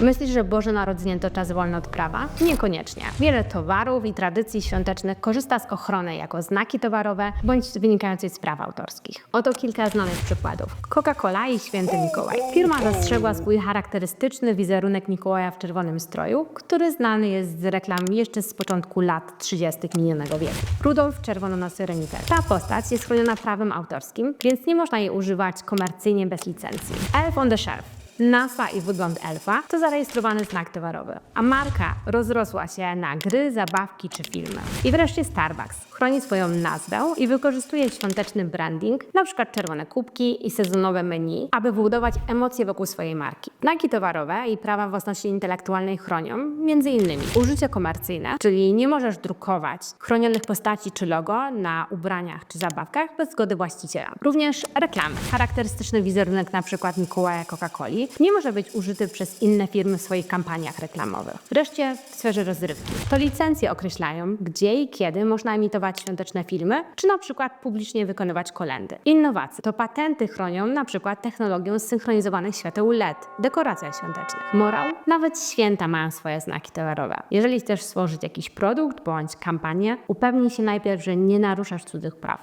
Myślisz, że Boże Narodzenie to czas wolny od prawa? Niekoniecznie. Wiele towarów i tradycji świątecznych korzysta z ochrony jako znaki towarowe bądź wynikającej z praw autorskich. Oto kilka znanych przykładów. Coca-Cola i Święty Mikołaj. Firma dostrzegła swój charakterystyczny wizerunek Mikołaja w czerwonym stroju, który znany jest z reklam jeszcze z początku lat 30. minionego wieku. Rudolf czerwononosy renifer. Ta postać jest chroniona prawem autorskim, więc nie można jej używać komercyjnie bez licencji. Elf on the Shelf. Nazwa i wygląd elfa to zarejestrowany znak towarowy, a marka rozrosła się na gry, zabawki czy filmy. I wreszcie Starbucks chroni swoją nazwę i wykorzystuje świąteczny branding, np. czerwone kubki i sezonowe menu, aby budować emocje wokół swojej marki. Znaki towarowe i prawa własności intelektualnej chronią m.in. użycie komercyjne, czyli nie możesz drukować chronionych postaci czy logo na ubraniach czy zabawkach bez zgody właściciela. Również reklamy. Charakterystyczny wizerunek np. Mikołaja Coca-Coli nie może być użyty przez inne firmy w swoich kampaniach reklamowych. Wreszcie w sferze rozrywki. To licencje określają, gdzie i kiedy można emitować świąteczne filmy, czy na przykład publicznie wykonywać kolendy. Innowacje. To patenty chronią na przykład technologię zsynchronizowanych świateł LED, dekoracjach świątecznych. Morał? Nawet święta mają swoje znaki towarowe. Jeżeli chcesz stworzyć jakiś produkt bądź kampanię, upewnij się najpierw, że nie naruszasz cudzych praw.